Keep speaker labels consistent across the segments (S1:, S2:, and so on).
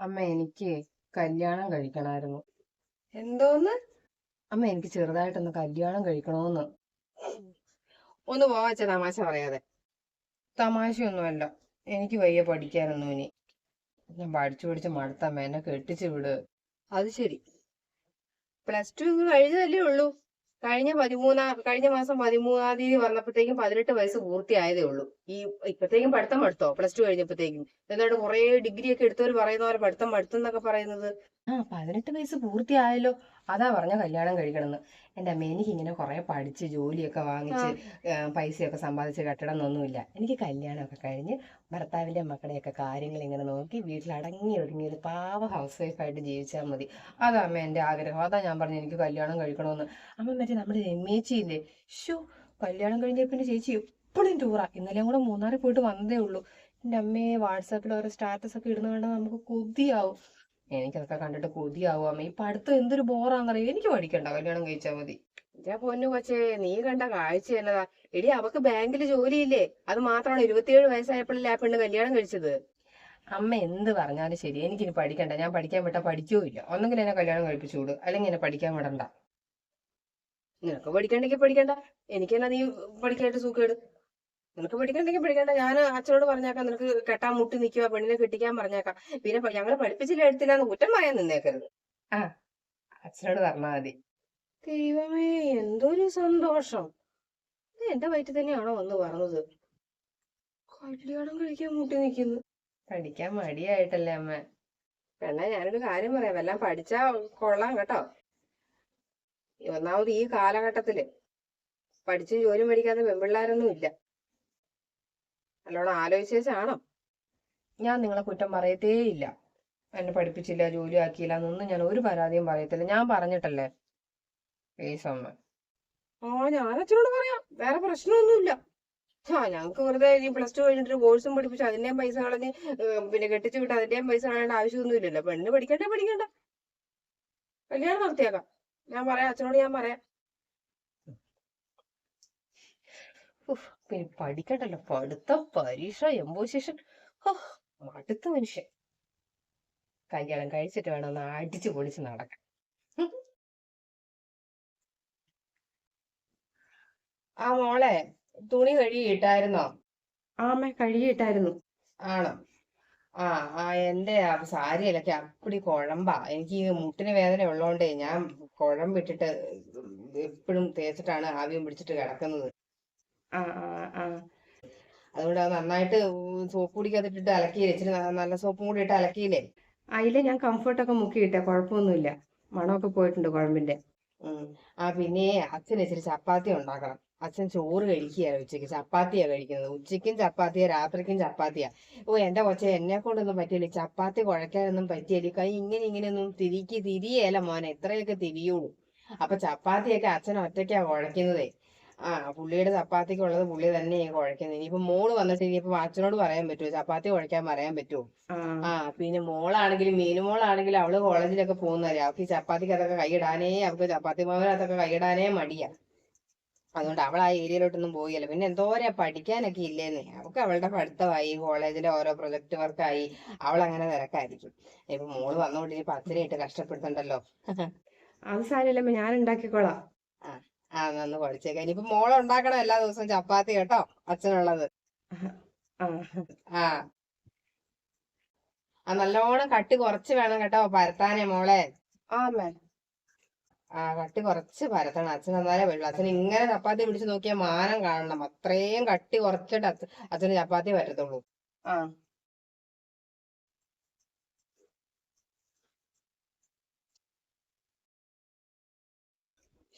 S1: അമ്മ എനിക്ക് കല്യാണം കഴിക്കണമായിരുന്നു
S2: എന്തോന്ന്?
S1: അമ്മ എനിക്ക് ചെറുതായിട്ടൊന്ന് കല്യാണം കഴിക്കണമെന്ന്
S2: ഒന്ന് പോവാച്ച തമാശ പറയാതെ.
S1: തമാശയൊന്നുമല്ല. എനിക്ക് വയ്യ പഠിക്കാനൊന്നും ഇനി. ഞാൻ പഠിച്ചു പഠിച്ച് മടുത്തമ്മ എന്നെ കെട്ടിച്ചു വിട്.
S2: അത് ശരി. പ്ലസ് ടു കഴിഞ്ഞതല്ലേ ഉള്ളൂ. കഴിഞ്ഞ പതിമൂന്നാം കഴിഞ്ഞ മാസം പതിമൂന്നാം തീയതി വന്നപ്പോഴത്തേക്കും പതിനെട്ട് വയസ്സ് പൂർത്തിയായതേ ഉള്ളൂ. ഈ ഇപ്പത്തേക്കും പഠിത്തം മടുത്തോ? പ്ലസ് ടു കഴിഞ്ഞപ്പോഴത്തേക്കും. എന്നിട്ട് കുറെ ഡിഗ്രി ഒക്കെ എടുത്തവർ പറയുന്ന പോലെ പഠിത്തം പഠിത്തം എന്നൊക്കെ പറയുന്നത്.
S1: ആ പതിനെട്ട് വയസ്സ് പൂർത്തിയായല്ലോ. അതാ പറഞ്ഞ കല്യാണം കഴിക്കണമെന്ന് എന്റെ അമ്മ എനിക്ക് ഇങ്ങനെ കുറെ പഠിച്ച് ജോലിയൊക്കെ വാങ്ങിച്ച് പൈസയൊക്കെ സമ്പാദിച്ച് കെട്ടണം എന്നൊന്നുമില്ല എനിക്ക് കല്യാണമൊക്കെ കഴിഞ്ഞ് ഭർത്താവിന്റെ മക്കളുടെയൊക്കെ കാര്യങ്ങൾ ഇങ്ങനെ നോക്കി വീട്ടിൽ അടങ്ങി ഒതുങ്ങി ഒരു പാവ ഹൗസ് വൈഫായിട്ട് ജീവിച്ചാൽ മതി. അതാ അമ്മ എന്റെ ആഗ്രഹം. അതാ ഞാൻ പറഞ്ഞു എനിക്ക് കല്യാണം കഴിക്കണമെന്ന് അമ്മ മറ്റേ നമ്മുടെ രമേച്ചിയില്ലേ ഷോ കല്യാണം കഴിഞ്ഞ പിന്നെ ചേച്ചി എപ്പോഴും ടൂറാ. ഇന്നലെ കൂടെ മൂന്നാറിൽ പോയിട്ട് വന്നതേ ഉള്ളൂ. എന്റെ അമ്മയെ വാട്സാപ്പിൽ ഓരോ സ്റ്റാറ്റസ് ഒക്കെ ഇടുന്ന കണ്ടാൽ നമുക്ക് കൊതിയാവും. എനിക്കതൊക്കെ കണ്ടിട്ട് കൊതിയാവും അമ്മ ഈ പഠിത്തം എന്തൊരു ബോറാന്നറിയോ? എനിക്ക് പഠിക്കണ്ട കല്യാണം കഴിച്ചാൽ മതി.
S2: എന്റെ പൊന്നു കൊച്ചേ നീ കണ്ട കാഴ്ച എന്നതാ. എടി അവക്ക് ബാങ്കിൽ ജോലിയില്ലേ? അത് മാത്രമാണ് ഇരുപത്തിയേഴ് വയസ്സായപ്പോഴല്ലേ ആ പെണ്ണ് കല്യാണം കഴിച്ചത്?
S1: അമ്മ എന്ത് പറഞ്ഞാലും ശരി. എനിക്കിനി പഠിക്കണ്ട. ഞാൻ പഠിക്കാൻ വിട്ടാൽ പഠിക്കുകയില്ല ഒന്നെങ്കിൽ എന്നെ കല്യാണം കഴിപ്പിച്ചു വിടും. അല്ലെങ്കിൽ എന്നെ പഠിക്കാൻ വിടണ്ട.
S2: നിനക്ക് പഠിക്കണ്ടെങ്കിൽ പഠിക്കണ്ട. എനിക്കെന്നാ നീ പഠിക്കാനായിട്ട് സുഖേട് നിനക്ക് പിടിക്കണ്ടെങ്കിൽ പിടിക്കണ്ട. ഞാൻ അച്ഛനോട് പറഞ്ഞേക്കാം നിനക്ക് കെട്ടാൻ മുട്ടി നിൽക്കുക പെണ്ണിനെ കെട്ടിക്കാൻ പറഞ്ഞേക്കാം. പിന്നെ ഞങ്ങളെ പഠിപ്പിച്ചില്ല എടുത്തില്ലാന്ന് കുറ്റം പറയാൻ നിന്നേക്കരുത്.
S1: അച്ഛനോട് പറഞ്ഞാൽ മതി.
S2: ദൈവമേ എന്തൊരു സന്തോഷം. എന്റെ വയറ്റിൽ തന്നെയാണോ വന്ന് പറഞ്ഞത്? കല്യാണം കഴിക്കാൻ മുട്ടി നിൽക്കുന്നു
S1: പഠിക്കാൻ മടിയായിട്ടല്ലേ അമ്മ?
S2: എന്നാ ഞാനൊരു കാര്യം പറയാം. എല്ലാം പഠിച്ചാ കൊള്ളാം കേട്ടോ. ഒന്നാമത് ഈ കാലഘട്ടത്തിൽ പഠിച്ചും ജോലി മേടിക്കാത്ത പെൺപിള്ളാരൊന്നും ഇല്ല. നല്ലോണം ആലോചിച്ചാണോ
S1: ഞാൻ നിങ്ങളെ കുറ്റം പറയത്തേ ഇല്ല എന്നെ പഠിപ്പിച്ചില്ല ജോലി ആക്കിയില്ല എന്നൊന്നും ഞാൻ ഒരു പരാതിയും പറയത്തില്ല. ഞാൻ പറഞ്ഞിട്ടല്ലേ? പ്ലീസ് അമ്മ.
S2: ഓ ഞാൻ അച്ഛനോട് പറയാം. വേറെ പ്രശ്നമൊന്നുമില്ല. ആ ഞങ്ങക്ക് വെറുതെ ഇനി പ്ലസ് ടു കഴിഞ്ഞിട്ട് കോഴ്സും പഠിപ്പിച്ചു. അതിന്റെയും പൈസ കളഞ്ഞ് പിന്നെ കെട്ടിച്ചു വിട്ട് അതിന്റെയും പൈസ കളയേണ്ട ആവശ്യമൊന്നും ഇല്ലല്ലോ പെണ്ണ് പഠിക്കണ്ടേ പഠിക്കണ്ട കല്യാണം നടത്തിയേക്കാം. ഞാൻ പറയാം അച്ഛനോട് ഞാൻ പറയാം.
S1: പിന്നെ പഠിക്കണ്ടല്ലോ. പഠിത്ത പരീക്ഷ എംബോസിഷൻ മടുത്ത മനുഷ്യൻ. കല്യാണം കഴിച്ചിട്ട് വേണം ഒന്ന് അടിച്ചു പൊളിച്ച് നടക്കാൻ.
S2: ആ മോളെ തുണി കഴുകിയിട്ടായിരുന്നോ?
S1: ആമ കഴുകിയിട്ടായിരുന്നു.
S2: ആണോ? ആ ആ എന്റെ ആ സാരിയിലൊക്കെ അപ്പടി കുഴമ്പാ. എനിക്ക് മുട്ടിന് വേദന ഉള്ളോണ്ടേ ഞാൻ കുഴമ്പിട്ടിട്ട് എപ്പോഴും തേച്ചിട്ടാണ് ആവിയും പിടിച്ചിട്ട് കിടക്കുന്നത്. അതുകൊണ്ട് അത് നന്നായിട്ട് സോപ്പ് പൊടിക്കകത്തിട്ടിട്ട് അലക്കിയില്ലേ? ഇച്ചിരി നല്ല സോപ്പും കൂടി ഇട്ട് അലക്കിയില്ലേ?
S1: അതിലെ ഞാൻ കംഫർട്ടൊക്കെ മുക്കിയിട്ടേ. കുഴപ്പമൊന്നുമില്ല. മണമൊക്കെ പോയിട്ടുണ്ട് കുഴമ്പിന്റെ.
S2: ആ പിന്നെ അച്ഛൻ ഇച്ചിരി ചപ്പാത്തി ഉണ്ടാക്കണം. അച്ഛൻ ചോറ് കഴിക്കുകയാണ് ഉച്ചയ്ക്ക്. ചപ്പാത്തിയാ കഴിക്കുന്നത്. ഉച്ചയ്ക്കും ചപ്പാത്തിയാ രാത്രിക്കും ചപ്പാത്തിയാ. ഓ എന്റെ കൊച്ചെ എന്നെ കൊണ്ടൊന്നും പറ്റിയില്ല ചപ്പാത്തി കുഴക്കാനൊന്നും പറ്റിയില്ല കൈ ഇങ്ങനെ ഇങ്ങനെയൊന്നും തിരിക്കി തിരിയേല മോനെ. ഇത്രയൊക്കെ തിരിയുള്ളൂ. അപ്പൊ ചപ്പാത്തിയൊക്കെ അച്ഛൻ ഒറ്റയ്ക്കാ കുഴക്കുന്നതേ ആ പുള്ളിയുടെ ചപ്പാത്തിക്കുള്ളത് പുള്ളി തന്നെ കുഴക്കുന്നത് ഇനിയിപ്പോ മോൾ വന്നിട്ട് ഇനിയിപ്പോ അച്ഛനോട് പറയാൻ പറ്റുമോ ചപ്പാത്തി കുഴക്കാൻ പറയാൻ പറ്റുമോ
S1: ആ.
S2: പിന്നെ മോളാണെങ്കിലും മീനുമോളാണെങ്കിലും അവൾ കോളേജിലൊക്കെ പോകുന്നവരെ അവൾക്ക് അതൊക്കെ കൈയിടാനേ അവൾക്ക് ചപ്പാത്തി മാവിനകത്തൊക്കെ കൈയിടാനേ മടിയാ. അതുകൊണ്ട് അവൾ ആ ഏരിയയിലോട്ടൊന്നും പോയില്ല. പിന്നെ എന്തോരാ പഠിക്കാനൊക്കെ ഇല്ലേന്ന്. അവൾക്ക് അവളുടെ പഠിത്തമായി കോളേജിലെ ഓരോ പ്രൊജക്ട് വർക്കായി. അവൾ അങ്ങനെ തിരക്കായിരിക്കും. ഇപ്പൊ മോൾ വന്നോണ്ട് ഇനി ഇട്ട് കഷ്ടപ്പെടുത്തണ്ടല്ലോ.
S1: അത് സാരമില്ലമ്മ ഞാൻ ഉണ്ടാക്കിക്കോളാം
S2: ആ നന്ന് പഠിച്ചേക്കാം ഇനിയിപ്പോ മോളെ ഉണ്ടാക്കണം എല്ലാ ദിവസവും ചപ്പാത്തി കേട്ടോ അച്ഛനുള്ളത്.
S1: ആ.
S2: ആ. ആ നല്ലോണം കട്ടി കുറച്ച് വേണം കേട്ടോ പരത്താനേ മോളെ.
S1: ആമേ
S2: ആ കട്ടി കുറച്ച് പരത്തണം. അച്ഛൻ എന്നാലേ പറ്റുള്ളൂ. അച്ഛൻ ഇങ്ങനെ ചപ്പാത്തി പിടിച്ച് നോക്കിയാൽ മാനം കാണണം. അത്രയും കട്ടി കുറച്ചിട്ട് അച്ഛന് ചപ്പാത്തി പറ്റത്തുള്ളൂ.
S1: ആ.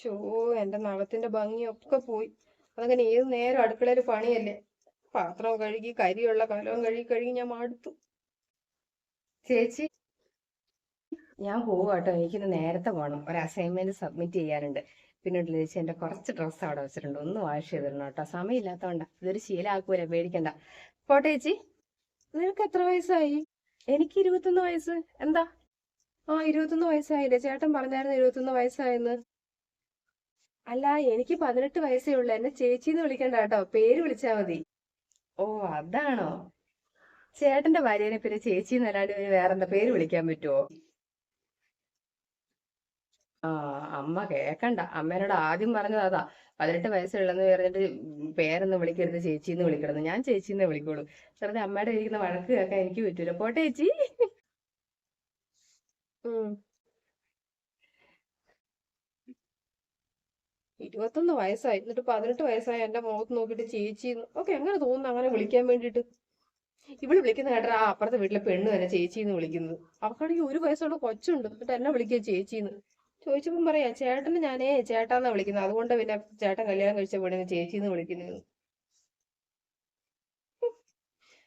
S2: ഷോ എന്റെ നഖത്തിന്റെ ഭംഗിയൊക്കെ പോയി. അതങ്ങനെ ഏത് നേരം അടുക്കളയിൽ പണിയല്ലേ? പാത്രം കഴുകി കരിയുള്ള കലവും കഴുകി കഴുകി ഞാൻ മടുത്തു.
S1: ചേച്ചി ഞാൻ പോവാ കേട്ടോ എനിക്കിന്ന് നേരത്തെ പോകണം ഒരു അസൈൻമെന്റ് സബ്മിറ്റ് ചെയ്യാനുണ്ട്. പിന്നെ ഉണ്ടല്ലോ ചേച്ചി എന്റെ കുറച്ച് ഡ്രസ്സ് അവിടെ വെച്ചിട്ടുണ്ട്. ഒന്ന് വാഷ് ചെയ്തിടണം കേട്ടോ. സമയമില്ലാത്തോണ്ട. ഇതൊരു ശീലമാക്കൂല പേടിക്കണ്ട. പോട്ടെ ചേച്ചി. നിനക്ക് എത്ര വയസ്സായി? എനിക്ക് ഇരുപത്തൊന്ന് വയസ്സ്. എന്താ? ആ ഇരുപത്തൊന്ന് വയസ്സായില്ലേ? ചേട്ടൻ പറഞ്ഞായിരുന്നു ഇരുപത്തൊന്ന് വയസ്സായെന്ന്. അല്ല എനിക്ക് പതിനെട്ട് വയസ്സേ ഉള്ളു. എന്നെ ചേച്ചിന്ന് വിളിക്കണ്ട കേട്ടോ. പേര് വിളിച്ചാ മതി. ഓ അതാണോ? ചേട്ടന്റെ ഭാര്യനെ പിന്നെ ചേച്ചി എന്നല്ലാണ്ട് വേറെന്താ പേര് വിളിക്കാൻ പറ്റുമോ ആ അമ്മ കേക്കണ്ട. അമ്മേനോട് ആദ്യം പറഞ്ഞത് അതാ. പതിനെട്ട് വയസ്സുള്ളെന്ന് പറഞ്ഞിട്ട് പേരൊന്നും വിളിക്കരുത് ചേച്ചി എന്ന് വിളിക്കണം ഞാൻ ചേച്ചി എന്നേ വിളിക്കുള്ളൂ. വെറുതെ അമ്മയുടെ ഇരിക്കുന്ന വഴക്ക് കേൾക്കാൻ എനിക്ക് പറ്റൂല. പോട്ടെ ചേച്ചി. ഉം. ഇരുപത്തൊന്ന് വയസ്സായി. എന്നിട്ട് പതിനെട്ട് വയസ്സായി എന്റെ മുഖത്ത് നോക്കിയിട്ട് ചേച്ചി ഓക്കെ അങ്ങനെ തോന്നുന്നു അങ്ങനെ വിളിക്കാൻ വേണ്ടിട്ട് ഇവൾ വിളിക്കുന്ന കേട്ടാ ആ അപ്പുറത്തെ വീട്ടിലെ പെണ്ണ് തന്നെ ചേച്ചിന്ന് വിളിക്കുന്നത്. അവക്കാണെങ്കിൽ ഒരു വയസ്സുള്ള കൊച്ചുണ്ട്. എന്നിട്ട് എന്നെ വിളിക്കുക ചേച്ചിന്ന് ചോദിച്ചപ്പം പറയാ ചേട്ടന് ഞാനേ ചേട്ടാന്നാ വിളിക്കുന്നത്. അതുകൊണ്ട് പിന്നെ ചേട്ടൻ കല്യാണം കഴിച്ച പെണ്ണിന് ചേച്ചിന്ന് വിളിക്കുന്നത്.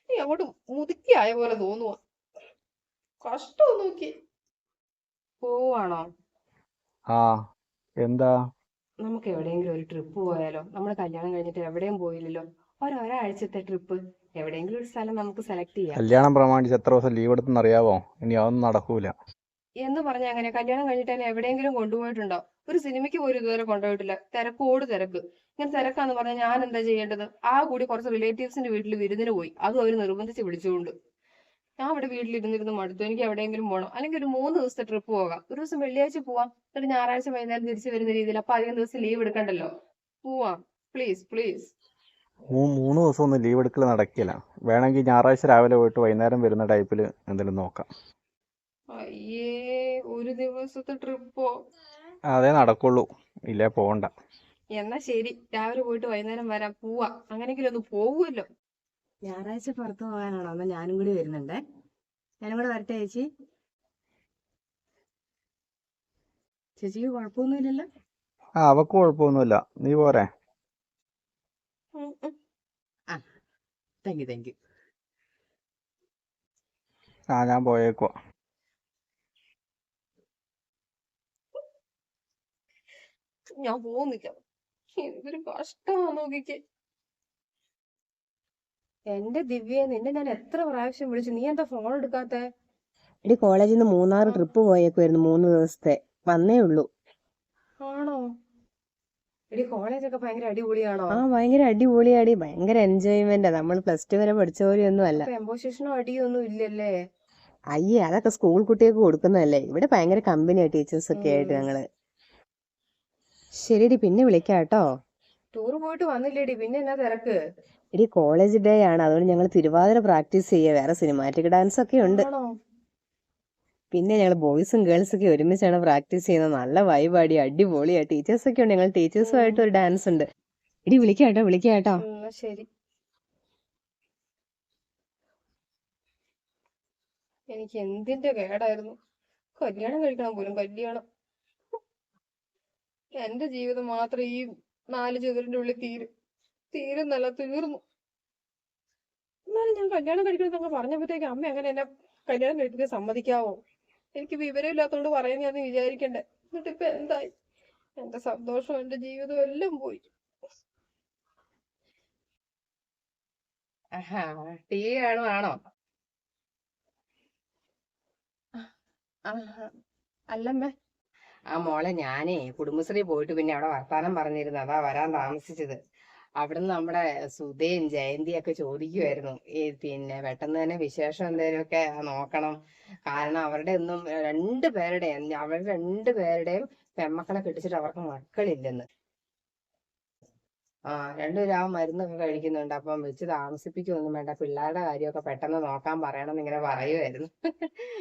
S1: നീ അങ്ങോട്ട് മുതുക്കിയായ പോലെ തോന്നുവാ. കഷ്ടം നോക്കി. പോവാണോ?
S3: ആ എന്താ?
S1: നമുക്ക് എവിടെയെങ്കിലും ഒരു ട്രിപ്പ് പോയാലോ നമ്മൾ കല്യാണം കഴിഞ്ഞിട്ട് എവിടെയും പോയില്ലല്ലോ ഒരു ഒരാഴ്ചത്തെ ട്രിപ്പ് എവിടെയെങ്കിലും ഒരു സ്ഥലം നമുക്ക് സെലക്ട് ചെയ്യാം.
S3: കല്യാണം പ്രമാണിച്ച് എത്ര ദിവസം ലീവ് എടുത്തെന്ന് അറിയാവോ? ഇനി അതൊന്നും നടക്കൂല.
S1: എന്ന് പറഞ്ഞ അങ്ങനെ കല്യാണം കഴിഞ്ഞിട്ട് എന്നെ എവിടെയെങ്കിലും കൊണ്ടുപോയിട്ടുണ്ടോ? ഒരു സിനിമയ്ക്ക് പോലും ഇതുവരെ കൊണ്ടുപോയിട്ടില്ല. തിരക്കോട് തിരക്ക്. ഇങ്ങനെ തിരക്കാന്ന് പറഞ്ഞാൽ ഞാൻ എന്താ ചെയ്യേണ്ടത്? ആ കൂടി കുറച്ച് റിലേറ്റീവ്സിന്റെ വീട്ടിൽ വിരുന്നിന് പോയി. അതും അവർ നിർബന്ധിച്ച് വിളിച്ചുകൊണ്ട്. ഞാൻ അവിടെ വീട്ടിലിരുന്നിരുന്ന് മടുത്തു. എനിക്ക് എവിടെയെങ്കിലും പോകണം അല്ലെങ്കിൽ ഒരു മൂന്ന് ദിവസത്തെ ട്രിപ്പ് പോകാം. ഒരു ദിവസം വെള്ളിയാഴ്ച പോവാം. എന്നിട്ട് ഞായറാഴ്ച വൈകുന്നേരം തിരിച്ചു വരുന്ന രീതിയിൽ അപ്പൊ അധികം ദിവസം ലീവ് എടുക്കണ്ടല്ലോ? പോവാം. പ്ലീസ് പ്ലീസ്
S3: മൂന്ന് ദിവസം ഒന്നും ലീവ് എടുക്കൽ നടക്കില്ല. വേണമെങ്കിൽ ഞായറാഴ്ച രാവിലെ പോയിട്ട് വൈകുന്നേരം വരുന്ന ടൈപ്പിൽ എന്തെങ്കിലും നോക്കാം.
S1: അയ്യേ ഒരു ദിവസത്തെ ട്രിപ്പോ
S3: അതേ നടക്കുള്ളൂ. ഇല്ലേ പോകണ്ട
S1: എന്നാ ശരി. രാവിലെ പോയിട്ട് വൈകുന്നേരം വരാം. പോവാ. അങ്ങനെങ്കിലും ഒന്ന് പോവുമല്ലോ. ഞായറാഴ്ച പുറത്തു പോകാനാണോ? എന്നാൽ ഞാനും കൂടി വരുന്നുണ്ടേ. ഞാനും കൂടെ വരട്ടെ ചേച്ചി. ചേച്ചിക്ക് കുഴപ്പമൊന്നുമില്ലല്ലോ?
S3: ആ അവക്ക് കുഴപ്പമൊന്നുമില്ല. നീ പോരെ.
S1: ആ താങ്ക് യു താങ്ക് യു
S3: ആ ഞാൻ പോയേക്കോ.
S1: ഞാൻ പോകുന്നില്ല എന്തൊരു കഷ്ടമാ നോക്കിക്ക്. എന്റെ ദിവ്യ നിന്നെ ഞാൻ എത്ര പ്രാവശ്യം വിളിച്ചു? നീ എന്താ ഫോൺ എടുക്കാത്തെ?
S2: എടി കോളേജിൽ നിന്ന് മൂന്നാറ് ട്രിപ്പ് പോയേക്കുമായിരുന്നു മൂന്ന് ദിവസത്തെ. വന്നേ ഉള്ളൂ.
S1: ആണോ? എടി കോളേജൊക്കെ ഭയങ്കര അടിപൊളിയാണോ?
S2: ആ ഭയങ്കര അടിപൊളിയാടി. ഭയങ്കര എൻജോയ്മെന്റാ നമ്മൾ പ്ലസ് ടു വരെ പഠിച്ച പോലെയൊന്നും അല്ല
S1: എംബോസിഷനോ അടിയൊന്നും ഇല്ലല്ലേ?
S2: അയ്യേ അതൊക്കെ സ്കൂൾ കുട്ടികൾക്ക് കൊടുക്കുന്നതല്ലേ. ഇവിടെ ഭയങ്കര കമ്പനിയാ ടീച്ചേഴ്സ് ഒക്കെ ആയിട്ട്. ഞങ്ങൾ. ശരിടി പിന്നെ വിളിക്കാം കേട്ടോ
S1: ടൂർ പോയിട്ട് വന്നില്ലേടി. പിന്നെ എന്നാ തിരക്ക്?
S2: എടി കോളേജ് ഡേ ആണ്. അതുകൊണ്ട് ഞങ്ങൾ തിരുവാതിര പ്രാക്ടീസ് ചെയ്യുക. വേറെ സിനിമാറ്റിക് ഡാൻസ് ഒക്കെ ഉണ്ട്. പിന്നെ ഞങ്ങൾ ബോയ്സും ഗേൾസും ഒക്കെ ഒരുമിച്ചാണ് പ്രാക്ടീസ് ചെയ്യുന്നത്. നല്ല വൈബാടി അടിപൊളിയാ. ടീച്ചേഴ്സ് ഒക്കെ ഉണ്ട്. ഞങ്ങൾ ടീച്ചേഴ്സുമായിട്ട് ഒരു ഡാൻസ് ഉണ്ട്. എടി വിളിക്കാം കേട്ടോ വിളിക്കാം കേട്ടോ.
S1: ഉം, എന്നാ ശരി. എനിക്ക് എന്തിന്റെ കേടായിരുന്നു? കല്യാണം കഴിക്കണം പോലും കല്യാണം. എന്റെ ജീവിതം മാത്രം ഈ നാല് ചുവരിന്റെ ഉള്ളിൽ തീരും. തീരുന്നല്ല തീർന്നു. എന്നാലും ഞാൻ കല്യാണം കഴിക്കണമെന്നൊക്കെ പറഞ്ഞപ്പോഴത്തേക്ക് അമ്മ അങ്ങനെ എന്നെ കല്യാണം കഴിപ്പിക്കാൻ സമ്മതിക്കാവോ? എനിക്ക് വിവരമില്ലാത്തതുകൊണ്ട് പറയുന്നതെന്ന് വിചാരിക്കണ്ടേ. എന്നിട്ട് ഇപ്പൊ എന്തായി? എന്റെ സന്തോഷവും എന്റെ ജീവിതവും എല്ലാം പോയി. ടീ ആണോ? ആണോ അല്ലമ്മേ. ആ മോളെ ഞാനേ കുടുംബശ്രീ പോയിട്ട് പിന്നെ അവിടെ വർത്താനം പറഞ്ഞിരുന്നു. അതാ വരാൻ താമസിച്ചത്. അവിടുന്ന് നമ്മുടെ സുധയും ജയന്തിയും ഒക്കെ ചോദിക്കുമായിരുന്നു ഈ പിന്നെ പെട്ടെന്ന് തന്നെ വിശേഷം എന്തെങ്കിലുമൊക്കെ നോക്കണം. കാരണം അവരുടെ ഒന്നും രണ്ടു പേരുടെയും അവരുടെ രണ്ടു പേരുടെയും പെമ്മക്കളെ കെട്ടിച്ചിട്ട് അവർക്ക് മക്കളില്ലെന്ന്. ആ രണ്ടുപേരും ആ മരുന്നൊക്കെ കഴിക്കുന്നുണ്ട്. അപ്പം വെച്ച് താമസിപ്പിക്കൊന്നും വേണ്ട. പിള്ളേരുടെ കാര്യമൊക്കെ പെട്ടെന്ന് നോക്കാൻ പറയണം ഇങ്ങനെ പറയുമായിരുന്നു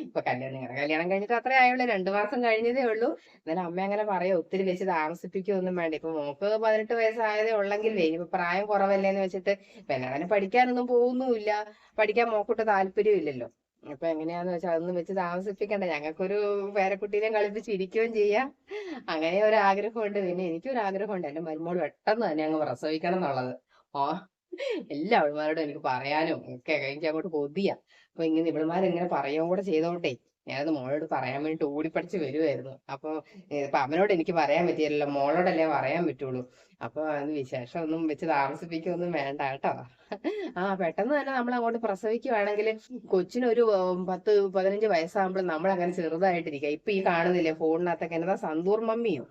S1: ഇപ്പൊ കല്യാണം നിങ്ങളുടെ കല്യാണം കഴിഞ്ഞിട്ട് അത്രേ ആയുള്ളൂ. രണ്ടു മാസം കഴിഞ്ഞതേ ഉള്ളൂ. എന്നാലും അമ്മ അങ്ങനെ പറയാ ഒത്തിരി വെച്ച് താമസിപ്പിക്കൊന്നും വേണ്ട. ഇപ്പൊ മോക്ക് പതിനെട്ട് വയസ്സായതേ ഉള്ളെങ്കിലേ ഇനിയിപ്പോ പ്രായം കുറവല്ലേന്ന് വെച്ചിട്ട് പിന്നെ അവന് പഠിക്കാനൊന്നും പോകുന്നുമില്ല. പഠിക്കാൻ മോക്കോട്ട് താല്പര്യം ഇല്ലല്ലോ അപ്പൊ എങ്ങനെയാന്ന് വെച്ചാൽ അതൊന്നും വെച്ച് താമസിപ്പിക്കണ്ട. ഞങ്ങൾക്കൊരു പേരക്കുട്ടീനെ കളിപ്പിച്ചിരിക്കുകയും ചെയ്യാം. അങ്ങനെ ഒരു ആഗ്രഹമുണ്ട് പിന്നെ എനിക്കൊരു ആഗ്രഹമുണ്ട്. എന്റെ മരുമോൾ പെട്ടെന്ന് തന്നെ അങ്ങ് പ്രസവിക്കണം എന്നുള്ളത്. ഓ എല്ലാ അവൾമാരോടും എനിക്ക് പറയാനും ഒക്കെ എനിക്ക് അങ്ങോട്ട് കൊതിയാ അപ്പൊ ഇങ്ങനെ ഇവളുമാരിങ്ങനെ പറയുകയും കൂടെ ചെയ്തോട്ടെ ഞാനത് മോളോട് പറയാൻ വേണ്ടി ഓടിപ്പടിച്ച് വരുമായിരുന്നു അപ്പൊ ഏ, അവനോട് എനിക്ക് പറയാൻ പറ്റിയല്ലോ മോളോടല്ലേ പറയാൻ പറ്റുള്ളൂ. അപ്പൊ അത് വിശേഷം ഒന്നും വെച്ച് താമസിപ്പിക്കൊന്നും വേണ്ട കേട്ടോ. ആ പെട്ടെന്ന് തന്നെ നമ്മൾ അങ്ങോട്ട് പ്രസവിക്കുവാണെങ്കിൽ കൊച്ചിനൊരു പത്ത് പതിനഞ്ച് വയസ്സാകുമ്പോൾ നമ്മൾ അങ്ങനെ ചെറുതായിട്ടിരിക്കുക. ഇപ്പൊ ഈ കാണുന്നില്ലേ ഫോണിനകത്തൊക്കെ എന്നതാ സന്തൂർ മമ്മിയോ?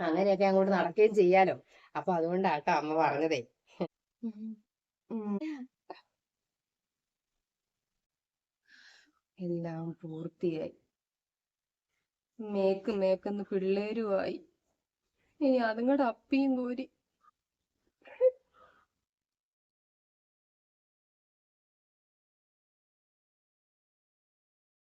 S1: അങ്ങനെയൊക്കെ അങ്ങോട്ട് നടക്കുകയും ചെയ്യാലോ. അപ്പൊ അതുകൊണ്ടാട്ടോ അമ്മ പറഞ്ഞതേ. എല്ലാം പൂർത്തിയായി. മേക്ക് മേക്കെന്ന് പിള്ളേരുമായി. ഇനി അതുങ്ങളുടെ അപ്പിയും കോരി